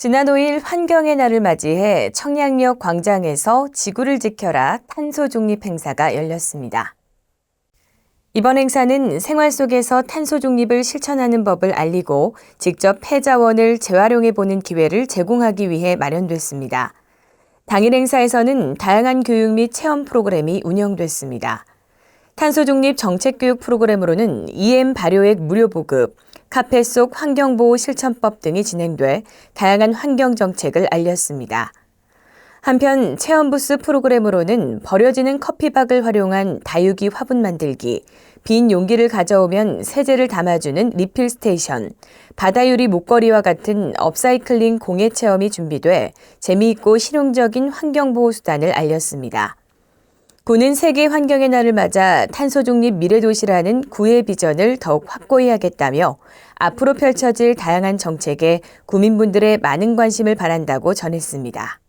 지난 5일 환경의 날을 맞이해 청량역 광장에서 지구를 지켜라 탄소 중립 행사가 열렸습니다. 이번 행사는 생활 속에서 탄소 중립을 실천하는 법을 알리고 직접 폐자원을 재활용해 보는 기회를 제공하기 위해 마련됐습니다. 당일 행사에서는 다양한 교육 및 체험 프로그램이 운영됐습니다. 탄소 중립 정책 교육 프로그램으로는 EM 발효액 무료 보급, 카페 속 환경보호 실천법 등이 진행돼 다양한 환경 정책을 알렸습니다. 한편 체험부스 프로그램으로는 버려지는 커피박을 활용한 다육이 화분 만들기, 빈 용기를 가져오면 세제를 담아주는 리필 스테이션, 바다유리 목걸이와 같은 업사이클링 공예 체험이 준비돼 재미있고 실용적인 환경보호 수단을 알렸습니다. 구는 세계 환경의 날을 맞아 탄소 중립 미래 도시라는 구의 비전을 더욱 확고히 하겠다며 앞으로 펼쳐질 다양한 정책에 구민분들의 많은 관심을 바란다고 전했습니다.